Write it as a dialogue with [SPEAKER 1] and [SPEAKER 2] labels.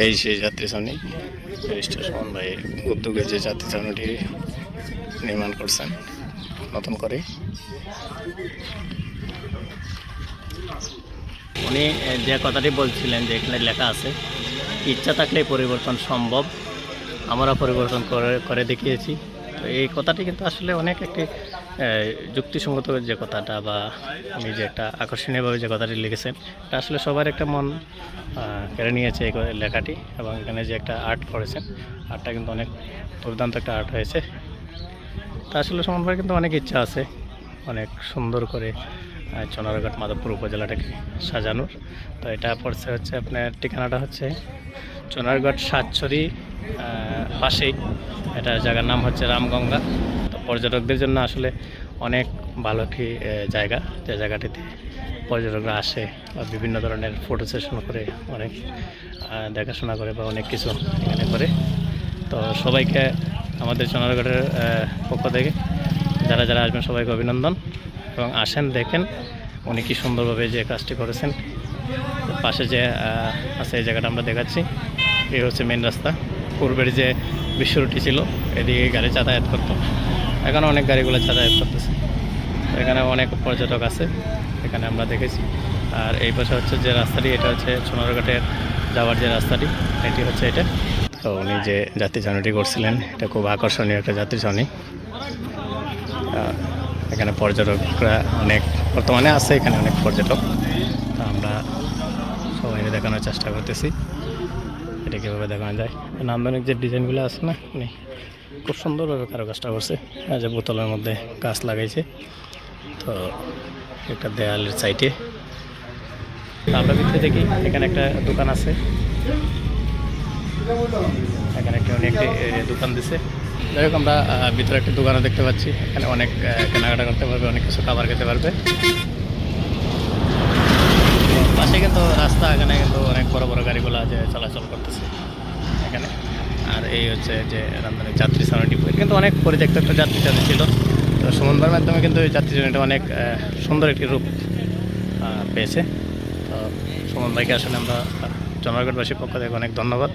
[SPEAKER 1] এই সেই যাত্রী ছাউনি সুমন ভাই উদ্যোগে যে যাত্রী ছাউনিটি নির্মাণ করছেন, নতুন করে।
[SPEAKER 2] উনি যে কথাটি বলছিলেন যে এখানে লেখা আছে, ইচ্ছা থাকলে পরিবর্তন সম্ভব, আমরা পরিবর্তন করে করে দেখিয়েছি। তো এই কথাটি কিন্তু আসলে অনেক একটি যুক্তিসঙ্গত যে কথাটা বা উনি যে একটা আকর্ষণীয়ভাবে যে কথাটি লিখেছেন, এটা আসলে সবার একটা মন কেড়ে নিয়েছে এই লেখাটি এবং এখানে যে একটা আর্ট করেছেন আর্টটা কিন্তু অনেক দুর্দান্ত একটা আর্ট হয়েছে। তা আসলে সুমন ভাইয়ের কিন্তু অনেক ইচ্ছা আছে অনেক সুন্দর করে আহ, চনারঘাট মাধবপুর উপজেলাটাকে সাজানোর। তো এটা পড়ছে হচ্ছে আপনার ঠিকানাটা হচ্ছে চনারঘাট সাতছড়ি পাশেই। এটা জায়গার নাম হচ্ছে রামগঙ্গা। তো পর্যটকদের জন্য আসলে অনেক ভালো একটি জায়গা। যে জায়গাটিতে পর্যটকরা আসে বা বিভিন্ন ধরনের ফটো সেশন করে অনেক দেখাশোনা করে বা অনেক কিছু এখানে করে। তো সবাইকে আমাদের সোনারগড়ের পক্ষ থেকে যারা যারা আসবেন সবাইকে অভিনন্দন এবং আসেন, দেখেন উনি কি সুন্দরভাবে যে কাজটি করেছেন। পাশে যে আছে এই জায়গাটা আমরা দেখাচ্ছি, এই হচ্ছে মেন রাস্তা। পূর্বের যে বিশ্ব রুটি ছিল, এদিকে গাড়ি যাতায়াত করতো। এখন অনেক গাড়িগুলো যাতায়াত করতেছে। এখানে অনেক পর্যটক আছে, এখানে আমরা দেখেছি। আর এই পাশে হচ্ছে যে রাস্তাটি, এটা হচ্ছে সোনারঘাটের যাওয়ার যে রাস্তাটি, এটি হচ্ছে এটা।
[SPEAKER 1] তো উনি যে যাত্রী ছাউনিটি করছিলেন, এটা খুব আকর্ষণীয় একটা যাত্রী ছাউনি এখানে পর্যটকরা অনেক, বর্তমানে আছে এখানে অনেক পর্যটক। তো আমরা সবাই দেখানোর চেষ্টা করতেছি, এটা কীভাবে দেখানো যায়। নান্দনিক যে ডিজাইনগুলো আছে না, উনি খুব সুন্দরভাবে কারও কাজটা করছে যে বোতলের মধ্যে গাছ লাগাইছে। তো একটা দেয়ালের সাইডে। আমরা ভিতরে দেখি, এখানে একটা দোকান আছে। এখানে একটা একটি দোকান দিছে। যাই হোক, আমরা ভিতরে একটি দোকানও দেখতে পাচ্ছি। এখানে অনেক কেনাকাটা করতে পারবে, অনেক কিছু খাবার খেতে পারবে। পাশে কিন্তু রাস্তা, এখানে কিন্তু অনেক বড় বড় গাড়িগুলো যে চলাচল করতেছে এখানে। আর এই হচ্ছে যে রামদানের যাত্রী সামনে কিন্তু অনেক পরিত্যক্ত একটা যাত্রী সাথে ছিল। তো সমন্বয়ের মাধ্যমে কিন্তু এই যাত্রী জনিটা অনেক সুন্দর একটি রূপ পেয়েছে। তো সুমন ভাইকে আসলে আমরা জনগণবাসীর পক্ষ থেকে অনেক ধন্যবাদ।